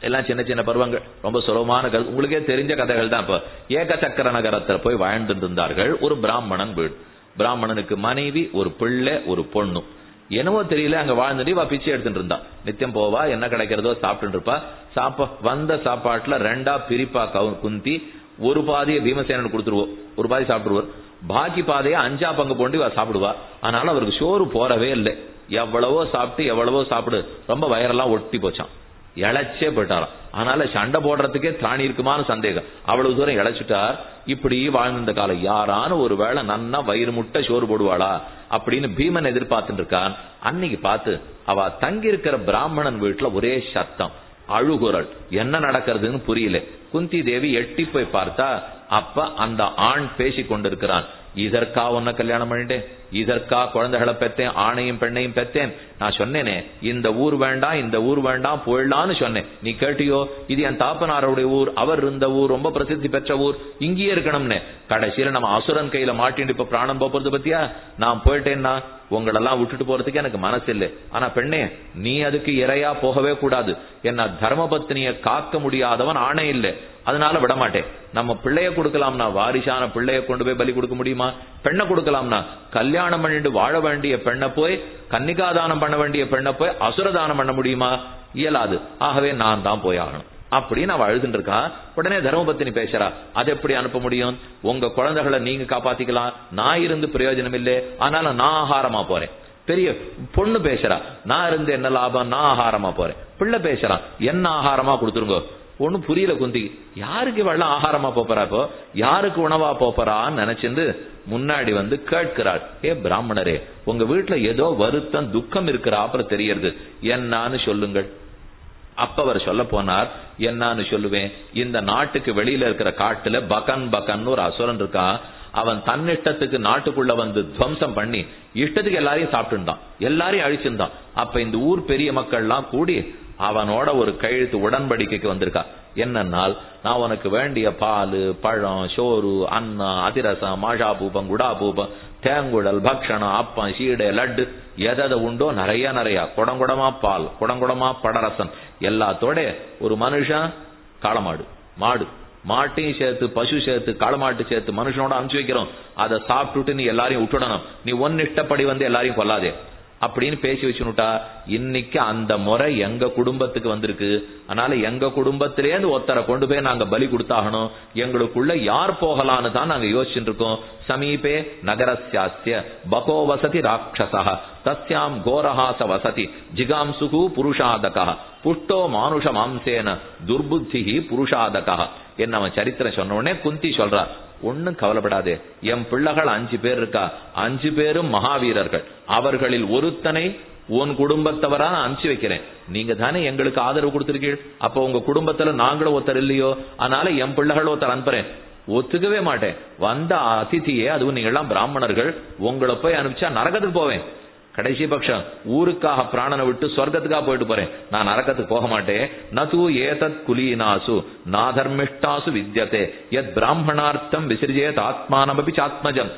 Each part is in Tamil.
எல்லாம் சின்ன சின்ன பருவங்கள். ரொம்ப சுலபமான கதை. உங்களுக்கே தெரிஞ்ச கதைகள் தான் இப்ப. ஏகசக்கர நகரத்தில் போய் வாழ்ந்துட்டு இருந்தார்கள் ஒரு பிராமணன் வீடு. பிராமணனுக்கு மனைவி ஒரு பிள்ளை ஒரு பொண்ணு. என்னவோ தெரியல அங்க வாழ்ந்துட்டு இவ பிச்சை எடுத்துட்டு இருந்தா. நித்தியம் போவா என்ன கிடைக்கிறதோ சாப்பிட்டு இருப்பா. சாப்ப வந்த சாப்பாட்டுல ரெண்டா பிரிப்பா கவு- குந்தி ஒரு பாதியை பீமசேனன் கொடுத்துருவோம் ஒரு பாதி சாப்பிடுவார். பாக்கி பாதையை அஞ்சா பங்கு போண்டு இவ சாப்பிடுவா. அதனால அவருக்கு சோறு போறவே இல்லை. எவ்வளவோ சாப்பிட்டு எவ்வளவோ சாப்பிடு. ரொம்ப வயரெல்லாம் ஒட்டி போச்சான் இழைச்சே போயிட்டாராம். அதனால சண்டை போடுறதுக்கே திராணி இருக்குமான்னு சந்தேகம். அவ்வளவு தூரம் இழைச்சிட்டார். இப்படி வாழ்ந்த காலம். யாரான ஒரு வேளை நன்னா வயிறு முட்டை சோறு போடுவாளா அப்படின்னு பீமன் எதிர்பார்த்துட்டு இருக்கான். அன்னைக்கு பார்த்து அவ தங்கி இருக்கிற பிராமணன் வீட்டுல ஒரே சத்தம். அழுகுரல். என்ன நடக்கிறதுன்னு புரியல. குந்தி தேவி எட்டி போய் பார்த்தா அப்ப அந்த ஆண் பேசி கொண்டிருக்கிறான். இதற்கா உன்னை கல்யாணம் பண்ணிட்டேன் இதற்கா குழந்தைகளை பெத்தேன் ஆணையும் பெண்ணையும் பெத்தேன். நான் சொன்னேனே இந்த ஊர் வேண்டாம் இந்த ஊர் வேண்டாம் போயிடலான்னு சொன்னேன். நீ கேட்டியோ? இது என் தாப்பனாரோடைய ஊர் அவர் இருந்த ஊர் ரொம்ப பிரசித்தி பெற்ற ஊர். இங்கேயே இருக்கணும்னு. கடைசியில நம்ம அசுரன் கையில மாட்டிட்டு இப்ப பிராணம் போறது பத்தியா? நான் போயிட்டேன்னா உங்களெல்லாம் விட்டுட்டு போறதுக்கு எனக்கு மனசு இல்லை ஆனா பெண்ணே நீ அதுக்கு இறையா போகவே கூடாது. என்ன தர்மபத்னிய காக்க முடியாதவன் ஆணை இல்லை. அதனால விட மாட்டேன் நம்ம பிள்ளைய கொடுக்கலாம்னா வாரிசான பிள்ளைய கொண்டு போய் பலி கொடுக்க முடியுமா? பெண்ணை கொடுக்கலாம்னா கல்யாணம் பண்ணிட்டு வாழ வேண்டிய பெண்ணை போய் கன்னிகாதானம் பண்ண வேண்டிய பெண்ணை போய் அசுரதானம் பண்ண முடியுமா? இயலாது. ஆகவே நான் தான் போய் ஆகணும். அப்படின்னு அவ அழுதுட்டு இருக்கா. உடனே தர்மபத்தினி பேசுறா. அதை எப்படி அனுப்ப முடியும்? உங்க குழந்தைகளை நீங்க காப்பாத்திக்கலாம். நான் இருந்து பிரயோஜனம் இல்லை. ஆனாலும் நான் ஆகாரமா போறேன். பெரிய பொண்ணு பேசுறா. நான் இருந்து என்ன லாபம்? நான் ஆகாரமா போறேன். பிள்ளை பேசுறான் என்ன ஆகாரமா கொடுத்துருங்க? ஒண்ணும் புரியல குந்தி. யாருக்கு இவெல்லாம் ஆகாரமா போறா இப்போ? யாருக்கு உணவா போறான்னு நினைச்சிருந்து முன்னாடி வந்து கேட்கிறாள். ஏ பிராமணரே உங்க வீட்டுல ஏதோ வருத்தம் துக்கம் இருக்கிறாப்புல தெரியறது. என்னான்னு சொல்லுங்கள். அப்ப அவர் சொல்ல போனார் என்னன்னு சொல்லுவேன். இந்த நாட்டுக்கு வெளியில இருக்கிற காட்டுல பகன் பகன் ஒரு அசுரன் இருக்கான் அவன் தன்னிஷ்டத்துக்கு நாட்டுக்குள்ள வந்து துவம்சம் பண்ணி இஷ்டத்துக்கு எல்லாரையும் சாப்பிட்டுருந்தான். எல்லாரையும் அழிச்சிருந்தான். அப்ப இந்த ஊர் பெரிய மக்கள்லாம் கூடி அவனோட ஒரு கையெழுத்து உடன்படிக்கைக்கு வந்திருக்கா. என்னன்னால் நான் உனக்கு வேண்டிய பால் பழம் சோறு அன்னம் அதிரசம் மாஷா பூபம் குடா பூபம் தேங்குழல் பக்ஷணம் அப்பம் சீடை லட்டு எதை உண்டோ நிறைய நிறைய. குடங்குடமா பால் குடங்குடமா படரசம் எல்லாத்தோட ஒரு மனுஷன் காளமாடு மாடு. மாட்டையும் சேர்த்து பசு சேர்த்து காளமாட்டு சேர்த்து மனுஷனோட அனுப்பிச்சு வைக்கிறோம். அதை சாப்பிட்டுட்டு நீ எல்லாரையும் விட்டுடணும். நீ ஒன்னு இஷ்டப்படி வந்து எல்லாரையும் கொல்லாதே. அப்படின்னு பேசி வச்சுனுட்டா இன்னைக்கு அந்த முறை எங்க குடும்பத்துக்கு வந்திருக்கு? அதனால எங்க குடும்பத்திலேருந்து ஒருத்தரை கொண்டு போய் நாங்க பலி கொடுத்தாகணும். எங்களுக்குள்ள யார் போகலான்னு தான் நாங்க யோசிச்சுட்டு இருக்கோம் சமீபே நகரஸ்யாஸ்ய பகோ வசதி ராட்சசா தஸ்யாம் கோரஹாச வசதி ஜிகாம்சுகு புருஷாதகா புஷ்டோ மானுஷ மாம்சேன துர்புத்தி புருஷாதகா. என்ன அவன் சரித்திரம் சொன்ன உடனே குந்தி சொல்றா ஒன்னும் கவலைப்படாதே. என் பிள்ளைகள் அஞ்சு பேர் இருக்கா? அஞ்சு பேரும் மகாவீரர்கள். அவர்களில் ஒருத்தனை உன் குடும்பத்தவரா அனுப்பிச்சு வைக்கிறேன். நீங்க தானே எங்களுக்கு ஆதரவு கொடுத்துருக்கீள். அப்ப உங்க குடும்பத்துல நாங்களும் ஒருத்தர் இல்லையோ? அதனால என் பிள்ளைகள் ஒருத்தர் அனுப்புறேன். ஒத்துக்கவே மாட்டேன். வந்த அதிதியே அதுவும் எல்லாம் பிராமணர்கள் உங்களை போய் அனுப்பிச்சா நரகத்துக்கு போவேன். கடைசி பட்சம் ஊருக்காக பிராணனை விட்டு சொர்க்கத்துக்காக போயிட்டு போறேன். நான் நரக்கத்துக்கு போக மாட்டேன். நது ஏதத் குலீனாசு நாதர்மிஷ்டாசு வித்யதே. எத் பிராமணார்த்தம் விசிறிஜேத் ஆத்மானமபி சாத்மஜம்.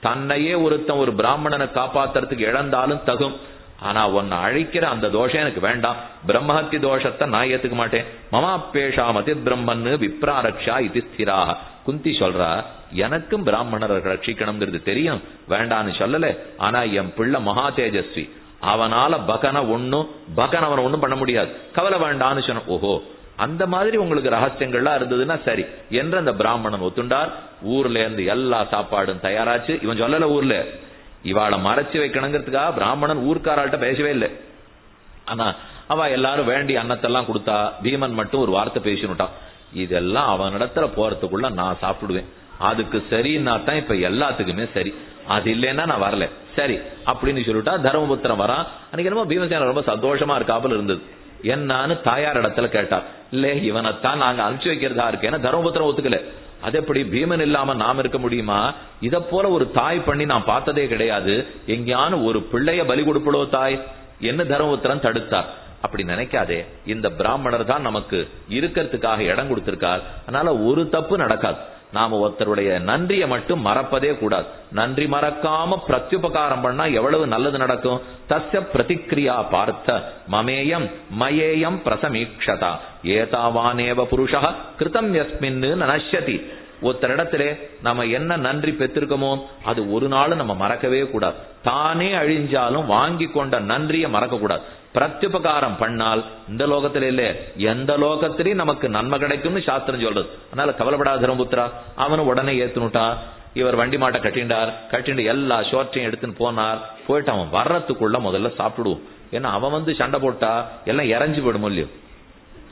தன்னையே ஒருத்தன் ஒரு பிராமணனை காப்பாத்துறதுக்கு இழந்தாலும் தகும். ஆனா உன்னை அழிக்கிற அந்த தோஷம் எனக்கு வேண்டாம். பிரம்மஹத்தி தோஷத்தை நான் ஏத்துக்க மாட்டேன். மமாப்பேஷா மதி பிரம்மன்னு விப்ராரக்ஷா இது ஸ்திராக. குந்தி சொல்றா எனக்கும் பிராமணரை ரட்சிக்கணுங்கிறது தெரியும். வேண்டான்னு சொல்லல. ஆனா என் பிள்ளை மகா தேஜஸ்வி. அவனால பகன ஒண்ணும் பகன் அவனை ஒண்ணும் பண்ண முடியாது. கவலை வேண்டான்னு சொன்ன ஓஹோ அந்த மாதிரி உங்களுக்கு ரகசியங்கள்லாம் இருந்ததுன்னா சரி. என்று அந்த பிராமணன் ஒத்துண்டார். ஊர்ல இருந்து எல்லா சாப்பாடும் தயாராச்சு. இவன் சொல்லல ஊர்ல. இவாளை மறைச்சு வைக்கணுங்கிறதுக்காக பிராமணன் ஊர்க்காராள்கிட்ட பேசவே இல்லை. ஆனா அவ எல்லாரும் வேண்டி அன்னத்தெல்லாம் கொடுத்தா பீமன் மட்டும் ஒரு வார்த்தை பேசினுட்டான். இதெல்லாம் அவனிடத்துல போறதுக்குள்ள நான் சாப்பிடுவேன். அதுக்கு சரின்னா தான் இப்ப எல்லாத்துக்குமே சரி. அது இல்லைன்னா நான் வரல. சரி அப்படின்னு சொல்லிட்டா தர்மபுத்திரம் வரான். அன்னைக்கு என்னமோ பீமசேன ரொம்ப சந்தோஷமா இருக்காப்புல இருந்தது. என்னான்னு தாயார் இடத்துல கேட்டார். இல்ல இவனைத்தான் நாங்க அனுப்பிச்சு வைக்கிறதா இருக்கேன்னு தர்மபுத்திரம் ஒத்துக்கல. அது எப்படி பீமன் இல்லாம நாம் இருக்க முடியுமா? இத போல ஒரு தாய் பண்ணி நான் பார்த்ததே கிடையாது. எங்கேயானு ஒரு பிள்ளைய பலி கொடுப்பளோ தாய்? என்ன தர்மபுத்திரன் தடுத்தார். அப்படி நினைக்காதே. இந்த பிராமணர் தான் நமக்கு இருக்கிறதுக்காக இடம் கொடுத்திருக்கார். அதனால ஒரு தப்பு நடக்காது. நாம ஒருத்தருடைய நன்றியை மட்டும் மறப்பதே கூடாது. நன்றி மறக்காம பிரத்யுபகாரம் பண்ணா எவ்வளவு நல்லது நடக்கும்? தஸ்ய பிரதிக்ரியா பார்த்த மமேயம் மயேயம் பிரசமீக்ஷதா. ஏதாவானேவ புருஷா கிருதம் யஸ்மின்னு நனஷ்யதி ஒருத்தரிடத்திலே நம்ம என்ன நன்றி பெற்றிருக்கோமோ அது ஒரு நாள் நம்ம மறக்கவே கூடாது. தானே அழிஞ்சாலும் வாங்கி கொண்ட நன்றியை மறக்க கூடாது பிரத்யுபகாரம் பண்ணால் இந்த லோகத்துல இல்ல. எந்த லோகத்திலையும் நமக்கு நன்மை கிடைக்கும்னு சாஸ்திரம் சொல்றது. அதனால கவலைப்படாத தர்மபுத்திரா அவனும் உடனே ஏத்துனுட்டா இவர் வண்டி மாட்டை கட்டிண்டார். கட்டிண்டு எல்லா ஷோர்ட்டையும் எடுத்துன்னு போனார். போயிட்டு அவன் வர்றதுக்குள்ள முதல்ல சாப்பிடுவோம். ஏன்னா அவன் வந்து சண்டை போட்டா எல்லாம் இறஞ்சி போயிடும் இல்லையோ.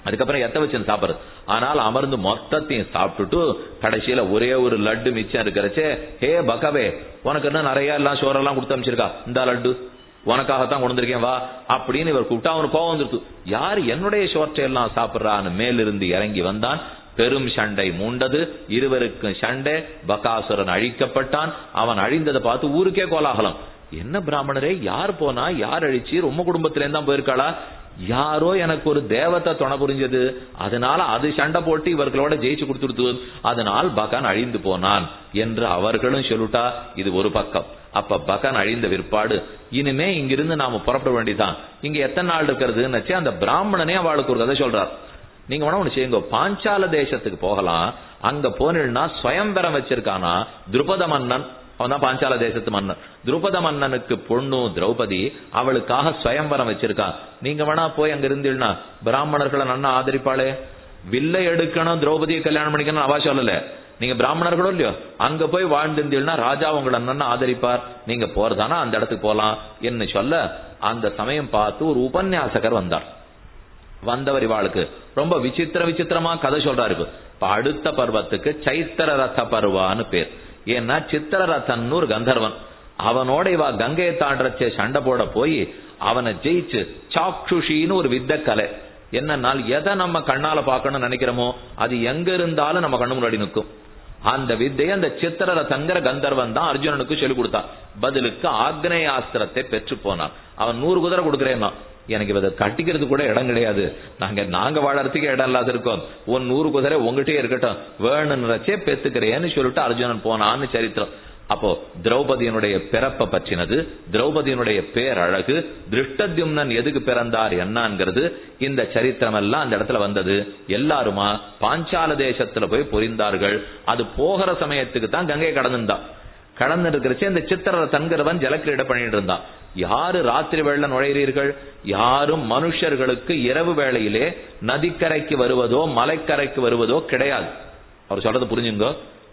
அதுக்கப்புறம் எத்த வச்சு சாப்பிடுறது? ஆனால் அமர்ந்து மொத்தத்தையும் சாப்பிட்டுட்டு கடைசியில ஒரே ஒரு லட்டு மிச்சம் இருக்கிறச்சே ஹே பகவே உனக்கு என்ன நிறைய எல்லாம் சோறெல்லாம் கொடுத்து அமைச்சிருக்கா இந்த லட்டு. உனக்காகத்தான் கொண்டு வந்திருக்கேன் வா அப்படின்னு இவர் கூப்பிட்டா அவனுக்கு கோவம் வந்துருக்கு யார் என்னுடைய சோற்றை எல்லாம் சாப்பிட்றான்னு மேலிருந்து இறங்கி வந்தான். பெரும் சண்டை மூண்டது. இருவருக்கும் சண்டை. பகாசுரன் அழிக்கப்பட்டான். அவன் அழிந்ததை பார்த்து ஊருக்கே கோலாகலம். என்ன பிராமணரே யார் போனா யார் அழிச்சு ரொம்ப குடும்பத்திலேருந்து தான் போயிருக்காளா? யாரோ எனக்கு ஒரு தேவத்தை துணை புரிஞ்சது. அதனால அது சண்டை போட்டு இவர்களோட ஜெயிச்சு கொடுத்துருத்து அதனால் பகன் அழிந்து போனான் என்று அவர்களும் சொல்லுட்டா. இது ஒரு பக்கம். அப்ப பகன் அழிந்த விற்பாடு. இனிமே இங்கிருந்து நாம புறப்பட வேண்டிதான் இங்க எத்தனை நாள் இருக்கிறதுன்னு அந்த பிராமணனே அவளுக்கு ஒரு கதை சொல்றார். நீங்க வேணா ஒண்ணு செய்யுங்க. பாஞ்சால தேசத்துக்கு போகலாம். அங்க போனா சுயம்பரம் வச்சிருக்கானா? துருபத மன்னன். அவன் தான் பாஞ்சால தேசத்து மன்னன். துருபத மன்னனுக்கு பொண்ணு திரௌபதி அவளுக்காக சுயம்பரம் வச்சிருக்கான். நீங்க வேணா போய் அங்க இருந்தீங்கன்னா பிராமணர்களை நன்னா ஆதரிப்பாளே. வில்லை எடுக்கணும் திரௌபதியை கல்யாணம் பண்ணிக்கணும் அவா சொல்லல. நீங்க பிராமணர்களோ இல்லையோ அங்க போய் வாழ்ந்திருந்தீங்கன்னா ராஜா உங்களை நன்னா ஆதரிப்பார். நீங்க போறதானா? அந்த இடத்துக்கு போலாம் என்று சொல்ல அந்த சமயம் பார்த்து ஒரு உபன்யாசகர் வந்தார். வந்தவர் இவாளுக்கு ரொம்ப விசித்திர விசித்திரமா கதை சொல்றாரு இப்ப அடுத்த பருவத்துக்கு சைத்திர ரத பருவான்னு பேர். ஏன்னா சித்திர ரத்தன்னு ஒரு கந்தர்வன். அவனோட இவா கங்கையை தாண்டச்சே சண்டை போட போய் அவனை ஜெயிச்சு சாக்ஷுஷின்னு ஒரு வித்த கலை என்னன்னா எதை நம்ம கண்ணால பார்க்கணும்னு நினைக்கிறோமோ அது எங்க இருந்தாலும் நம்ம கண்ணு முன்னாடி நிற்கும். அந்த வித்தையை அந்த சித்திர சங்கர கந்தர்வன் தான் அர்ஜுனனுக்கு சொல்லிக் கொடுத்தான் பதிலுக்கு ஆக்னேய ஆஸ்திரத்தை பெற்று போனான். அவன் நூறு குதிரை கொடுக்குறேன்னா எனக்கு இதை கட்டிக்கிறது கூட இடம் கிடையாது. நாங்க நாங்க வாழறதுக்கு இடம் இல்லாத இருக்கோம். உன் நூறு குதிரை உங்ககிட்டயே இருக்கட்டும். வேணுன்றச்சே பெத்துக்கிறேன்னு சொல்லிட்டு அர்ஜுனன் போனான்னு சரித்திரம். அப்போ திரௌபதியினுடைய பிறப்ப பற்றினது திரௌபதியினுடைய பேரழகு திருஷ்டத்யும்னன் எதுக்கு பிறந்தார் என்னங்கிறது இந்த சரித்திரம் எல்லாம் அந்த இடத்துல வந்தது. எல்லாருமா பாஞ்சால தேசத்துல போய் புரிந்தார்கள். அது போகிற சமயத்துக்கு தான் கங்கை கடந்துருந்தான் கடந்து இருக்கிறச்சு இந்த சித்திர தன்கிறவன் ஜலக்கிரீட பண்ணிட்டு இருந்தான். யாரு ராத்திரி வேளை நுழைகிறீர்கள் யாரும் மனுஷர்களுக்கு இரவு வேளையிலே நதிக்கரைக்கு வருவதோ மலைக்கரைக்கு வருவதோ கிடையாது. அவர் சொல்றது புரிஞ்சுங்க?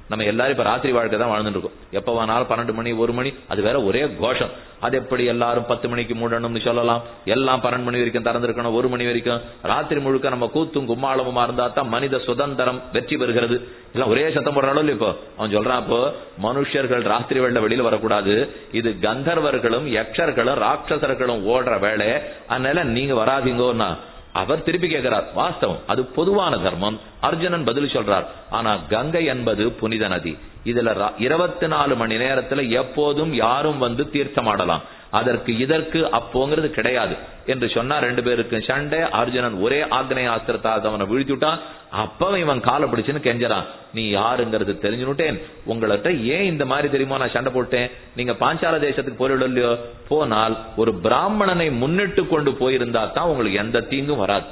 நம்ம எல்லாரும் இப்ப ராத்திரி வாழ்க்கை தான் வாழ்ந்துட்டு இருக்கோம் எப்ப வேணாலும் பன்னெண்டு மணி ஒரு மணி அது வேற ஒரே கோஷம். அது எப்படி எல்லாரும் பத்து மணிக்கு மூடணும்னு சொல்லலாம். எல்லாம் பன்னெண்டு மணி வரைக்கும் திறந்திருக்கணும் ஒரு மணி வரைக்கும். ராத்திரி முழுக்க நம்ம கூத்தும் கும்மாளமுமா இருந்தா தான் மனித சுதந்திரம் வெற்றி பெறுகிறது. எல்லாம் ஒரே சத்தம் போடுறாலும் இப்போ? அவன் சொல்றான் அப்போ மனுஷர்கள் ராத்திரி வேளை வெளியில வரக்கூடாது. இது கந்தர்வர்களும் யக்ஷர்களும் ராட்சசர்களும் ஓடுற வேலை அதனால நீங்க வராதிங்கன்னா அவர் திருப்பி கேட்கிறார் வாஸ்தவம் அது பொதுவான தர்மம். அர்ஜுனன் பதில் சொல்றார் ஆனா கங்கை என்பது புனித நதி. இதுல இருபத்தி நாலு மணி நேரத்துல எப்போதும் யாரும் வந்து தீர்த்தமாடலாம். அதற்கு இதற்கு அப்போங்கிறது கிடையாது. என்று சொன்னா ரெண்டு பேருக்கும் சண்டை அர்ஜுனன் ஒரே ஆக்னேய ஆஸ்திரத்தால் அவனை வீழ்த்திவிட்டான் அப்பவும் இவன் காலை பிடிச்சுன்னு கெஞ்சறான். நீ யாருங்கிறது தெரிஞ்சுனுட்டேன் உங்கள்கிட்ட ஏன் இந்த மாதிரி தெரியுமா? நான் சண்டை போட்டேன். நீங்க பாஞ்சால தேசத்துக்கு போரிட இல்லையோ? போனால் ஒரு பிராமணனை முன்னிட்டு கொண்டு போயிருந்தா தான் உங்களுக்கு எந்த தீங்கும் வராது.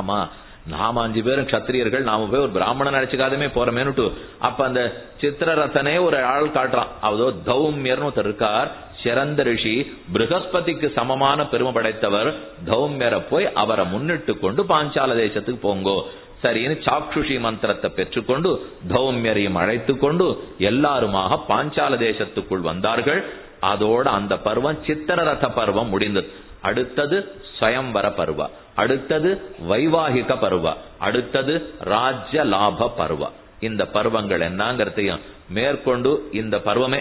ஆமா நாம அஞ்சு பேரும் கத்திரியர்கள் நாம போய் ஒரு பிராமணன் நினைச்சுக்காதமே போறமேனுட்டு அப்ப அந்த சித்திரரத்தனே ஒரு ஆள் காட்டுறான். அதோ தௌமியர்னு ஒருத்தர் இருக்கார். சிறந்த ரிஷி பிருகஸ்பதிக்கு சமமான பெருமை படைத்தவர் தௌமியரை போய் அவரை முன்னிட்டு கொண்டு பாஞ்சால தேசத்துக்கு போங்கோ. சரின்னு சாக்ஷுஷி மந்திரத்தை பெற்றுக்கொண்டு தௌமியரையும் அழைத்து கொண்டு எல்லாருமாக பாஞ்சால தேசத்துக்குள் வந்தார்கள். அதோட அந்த பருவம் சித்திரரத பருவம் முடிந்தது. அடுத்தது ஸ்வயம்பர பருவ. அடுத்தது வைவாகிக பருவ. அடுத்தது ராஜ்ய லாப பருவ. இந்த பருவங்கள் என்னங்கிறதையும் மேற்கொண்டு இந்த பருவமே